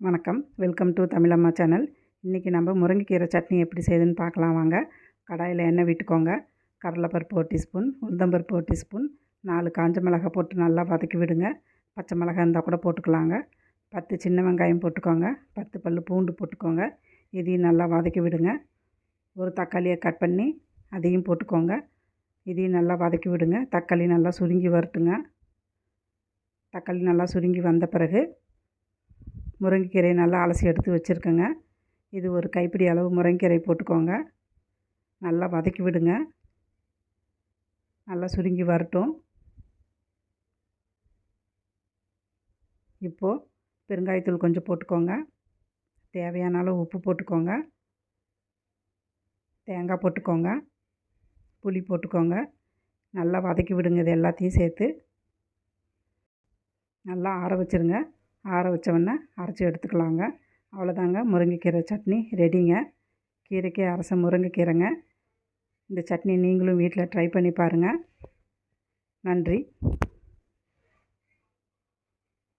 வணக்கம். Welcome to தமிழம்மா channel இன்றைக்கி நம்ம முருங்கைக்கீரை சட்னி எப்படி செய்யுதுன்னு பார்க்கலாம் வாங்க. கடாயில் எண்ணெய் விட்டுக்கோங்க. கடலைப்பருப்பு ஒரு டீஸ்பூன் உளுந்தம்பருப்பு ஒரு டீஸ்பூன் நாலு காஞ்ச மிளகாய் போட்டு நல்லா வதக்கி விடுங்க. பச்சை மிளகாய் இருந்தால் கூட போட்டுக்கலாங்க. பத்து சின்ன வெங்காயம் போட்டுக்கோங்க. பத்து பல் பூண்டு போட்டுக்கோங்க. இதையும் நல்லா வதக்கி விடுங்க. ஒரு தக்காளியை கட் பண்ணி அதையும் போட்டுக்கோங்க. இதையும் நல்லா வதக்கி விடுங்க. தக்காளி நல்லா சுருங்கி வரட்டுங்க. தக்காளி நல்லா சுருங்கி வந்த பிறகு முருங்கைக்கீரையை நல்லா அலசி எடுத்து வச்சுருக்கேங்க. இது ஒரு கைப்பிடி அளவு முருங்கைக்கீரை போட்டுக்கோங்க. நல்லா வதக்கி விடுங்க. நல்லா சுருங்கி வரட்டும். இப்போது பெருங்காயத்தூள் கொஞ்சம் போட்டுக்கோங்க. தேவையான அளவு உப்பு போட்டுக்கோங்க. தேங்காய் போட்டுக்கோங்க. புளி போட்டுக்கோங்க. நல்லா வதக்கி விடுங்க இது எல்லாத்தையும் சேர்த்து. நல்லா ஆற வச்சுருங்க. ஆற வச்சவொன்னே அரைச்சி எடுத்துக்கலாங்க. அவ்வளோதாங்க. முருங்கைக்கீரை சட்னி ரெடிங்க. கீரைக்கே அரச முருங்கைக்கீரைங்க. இந்த சட்னி நீங்களும் வீட்டில் ட்ரை பண்ணி பாருங்கள் நன்றி.